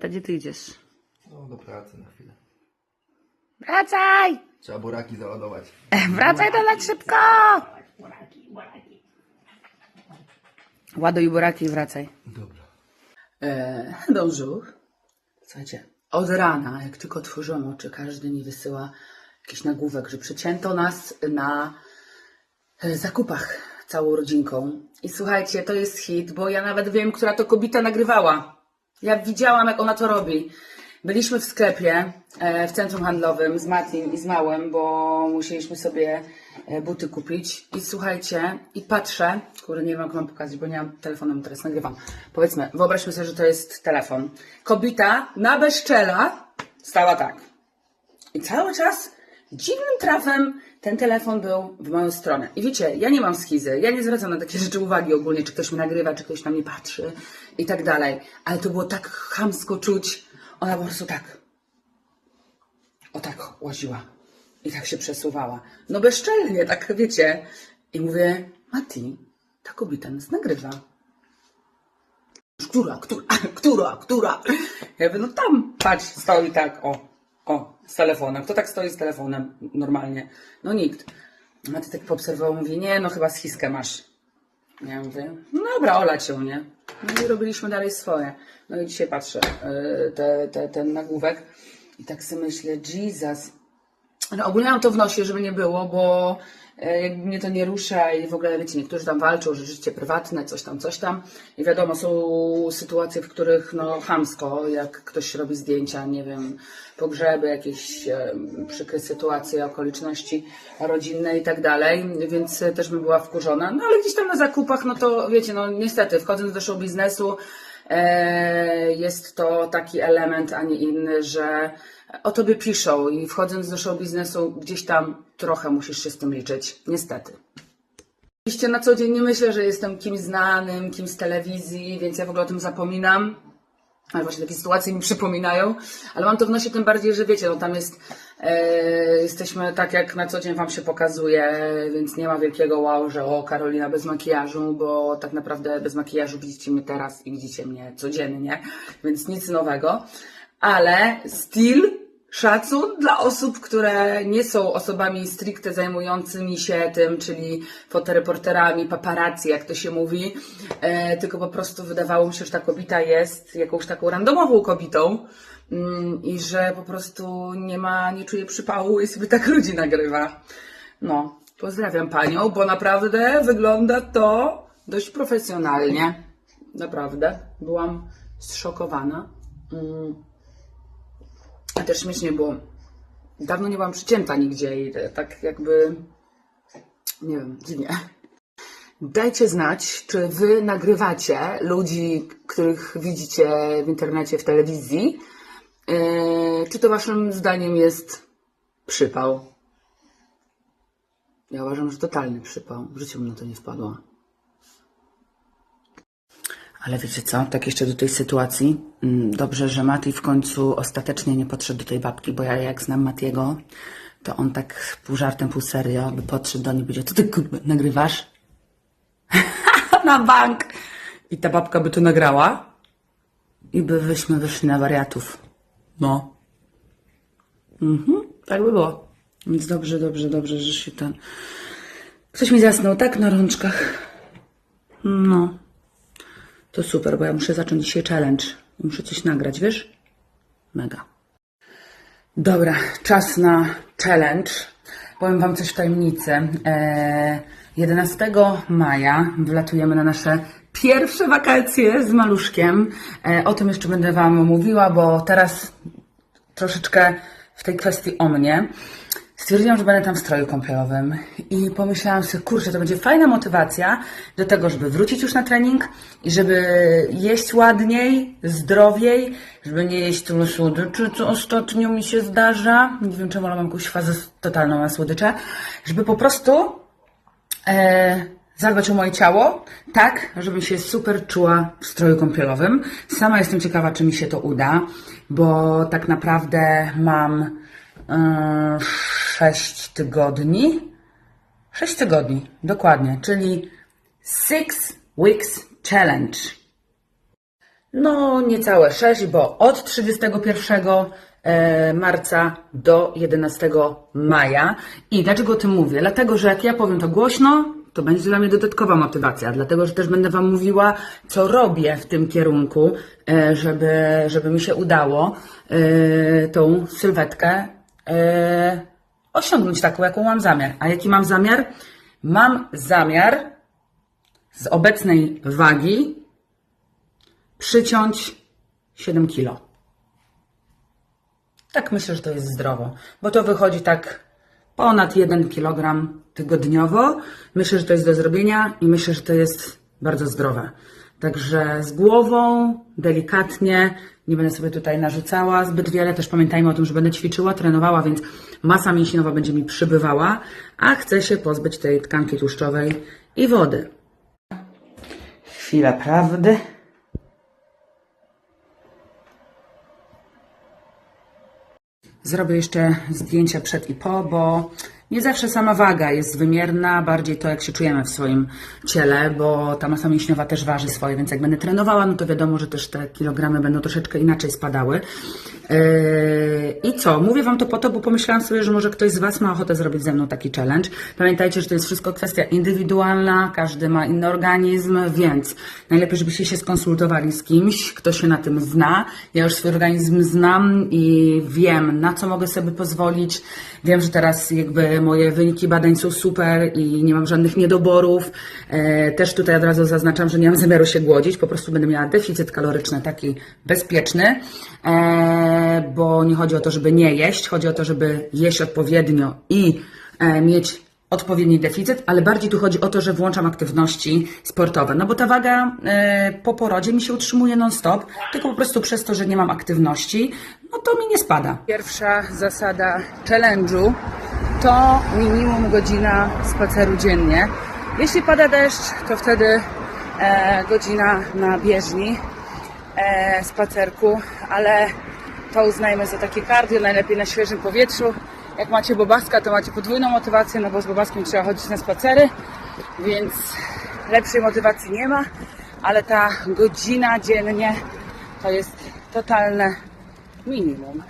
To gdzie ty idziesz? No, do pracy na chwilę. Wracaj! Trzeba buraki załadować. Wracaj do nas szybko! Ładuj buraki i wracaj. Dobra. E, bonjour. Słuchajcie, od rana, jak tylko otworzyłam oczy, każdy mi wysyła jakiś nagłówek, że przecięto nas na e, zakupach całą rodzinką. I słuchajcie, to jest hit, bo ja nawet wiem, która to kobieta nagrywała. Ja widziałam, jak ona to robi. Byliśmy w sklepie, e, w centrum handlowym z Matim i z Małym, bo musieliśmy sobie e, buty kupić. I słuchajcie, i patrzę, kurde, nie wiem jak wam pokazać, bo nie mam telefonem, teraz nagrywam. Powiedzmy, wyobraźmy sobie, że to jest telefon. Kobieta na bezczela stała tak. I cały czas dziwnym trafem ten telefon był w moją stronę. I wiecie, ja nie mam schizy, ja nie zwracam na takie rzeczy uwagi ogólnie, czy ktoś mnie nagrywa, czy ktoś na mnie patrzy i tak dalej. Ale to było tak chamsko czuć. Ona po prostu tak. O tak łaziła. I tak się przesuwała. No bezczelnie, tak wiecie. I mówię, Mati, ta kobieta nas nagrywa. Która, która, która, która? Ja mówię, no tam, patrz, stoi tak, o, o, z telefonem. Kto tak stoi z telefonem normalnie? No nikt. A ty tak poobserwował, mówi, nie, no chyba schiskę masz. Ja mówię, no dobra, olać ją, nie? No i robiliśmy dalej swoje. No i dzisiaj patrzę, yy, te, te, ten nagłówek i tak sobie myślę, Jesus, no ogólnie mam to w nosie, żeby nie było, bo jakby mnie to nie rusza i w ogóle wiecie, niektórzy tam walczą, że życie prywatne, coś tam, coś tam. I wiadomo, są sytuacje, w których no chamsko, jak ktoś robi zdjęcia, nie wiem, pogrzeby, jakieś e, przykre sytuacje, okoliczności rodzinne i tak dalej, więc e, też bym była wkurzona. No ale gdzieś tam na zakupach, no to wiecie, no niestety, wchodząc do show biznesu, e, jest to taki element, a nie inny, że o tobie piszą i wchodząc do show biznesu gdzieś tam trochę musisz się z tym liczyć. Niestety. Oczywiście na co dzień nie myślę, że jestem kimś znanym, kimś z telewizji, więc ja w ogóle o tym zapominam. Ale właśnie takie sytuacje mi przypominają, ale mam to w nosie tym bardziej, że wiecie, no tam jest, e, jesteśmy tak jak na co dzień Wam się pokazuje, więc nie ma wielkiego wow, że o Karolina bez makijażu, bo tak naprawdę bez makijażu widzicie mnie teraz i widzicie mnie codziennie, więc nic nowego, ale styl, szacun dla osób, które nie są osobami stricte zajmującymi się tym, czyli fotoreporterami, paparazzi, jak to się mówi, e, tylko po prostu wydawało mi się, że ta kobieta jest jakąś taką randomową kobietą mm, i że po prostu nie ma, nie czuje przypału i sobie tak ludzi nagrywa. No, pozdrawiam panią, bo naprawdę wygląda to dość profesjonalnie. Naprawdę. Byłam zszokowana. Mm. A też śmiesznie, bo dawno nie byłam przycięta nigdzie i tak jakby, nie wiem, dziwnie. Dajcie znać, czy wy nagrywacie ludzi, których widzicie w internecie, w telewizji, yy, czy to waszym zdaniem jest przypał. Ja uważam, że totalny przypał. W życiu bym na to nie wpadła. Ale wiecie co, tak jeszcze do tej sytuacji. Mm, Dobrze, że Mati w końcu ostatecznie nie podszedł do tej babki, bo ja jak znam Matiego, to on tak pół żartem, pół serio by podszedł do niej i powiedział, co ty kurwa, nagrywasz? na bank! I ta babka by to nagrała i by wyśmy wyszli na wariatów. No. Mhm, tak by było. Więc dobrze, dobrze, dobrze, że się ten... Ktoś mi zasnął, tak? Na rączkach. No. To super, bo ja muszę zacząć dzisiaj challenge. Muszę coś nagrać, wiesz? Mega. Dobra, czas na challenge. Powiem Wam coś w tajemnicy. Eee, 11 maja wlatujemy na nasze pierwsze wakacje z maluszkiem. E, o tym jeszcze będę Wam mówiła, bo teraz troszeczkę w tej kwestii o mnie. Stwierdziłam, że będę tam w stroju kąpielowym i pomyślałam sobie, kurczę, to będzie fajna motywacja do tego, żeby wrócić już na trening i żeby jeść ładniej, zdrowiej, żeby nie jeść tyle słodyczy, co ostatnio mi się zdarza. Nie wiem czemu, ale mam jakąś fazę totalną na słodycze. Żeby po prostu e, zadbać o moje ciało, tak, żebym się super czuła w stroju kąpielowym. Sama jestem ciekawa, czy mi się to uda, bo tak naprawdę mam e, 6 tygodni. 6 tygodni, dokładnie, czyli Six Weeks Challenge. No, niecałe 6, bo od 31 e, marca do 11 maja. I dlaczego o tym mówię? Dlatego, że jak ja powiem to głośno, to będzie dla mnie dodatkowa motywacja, dlatego, że też będę Wam mówiła, co robię w tym kierunku, e, żeby, żeby mi się udało e, tą sylwetkę osiągnąć taką, jaką mam zamiar. A jaki mam zamiar? Mam zamiar z obecnej wagi przyciąć 7 kilo. Tak myślę, że to jest zdrowo, bo to wychodzi tak ponad 1 kg tygodniowo. Myślę, że to jest do zrobienia i myślę, że to jest bardzo zdrowe. Także z głową, delikatnie, nie będę sobie tutaj narzucała zbyt wiele. Też pamiętajmy o tym, że będę ćwiczyła, trenowała, więc masa mięśniowa będzie mi przybywała, a chcę się pozbyć tej tkanki tłuszczowej i wody. Chwila prawdy. Zrobię jeszcze zdjęcia przed i po, bo nie zawsze sama waga jest wymierna, bardziej to, jak się czujemy w swoim ciele, bo ta masa mięśniowa też waży swoje, więc jak będę trenowała, no to wiadomo, że też te kilogramy będą troszeczkę inaczej spadały. Yy, I co? Mówię Wam to po to, bo pomyślałam sobie, że może ktoś z Was ma ochotę zrobić ze mną taki challenge. Pamiętajcie, że to jest wszystko kwestia indywidualna, każdy ma inny organizm, więc najlepiej, żebyście się skonsultowali z kimś, kto się na tym zna. Ja już swój organizm znam i wiem, na co mogę sobie pozwolić. Wiem, że teraz jakby moje wyniki badań są super i nie mam żadnych niedoborów. E, Też tutaj od razu zaznaczam, że nie mam zamiaru się głodzić, po prostu będę miała deficyt kaloryczny taki bezpieczny, e, bo nie chodzi o to, żeby nie jeść, chodzi o to, żeby jeść odpowiednio i e, mieć odpowiedni deficyt, ale bardziej tu chodzi o to, że włączam aktywności sportowe. No bo ta waga po porodzie mi się utrzymuje non-stop, tylko po prostu przez to, że nie mam aktywności, no to mi nie spada. Pierwsza zasada challenge'u to minimum godzina spaceru dziennie. Jeśli pada deszcz, to wtedy e, godzina na bieżni e, spacerku, ale to uznajmy za takie cardio, najlepiej na świeżym powietrzu. Jak macie bobaska, to macie podwójną motywację, no bo z bobaskiem trzeba chodzić na spacery, więc lepszej motywacji nie ma, ale ta godzina dziennie to jest totalne minimum.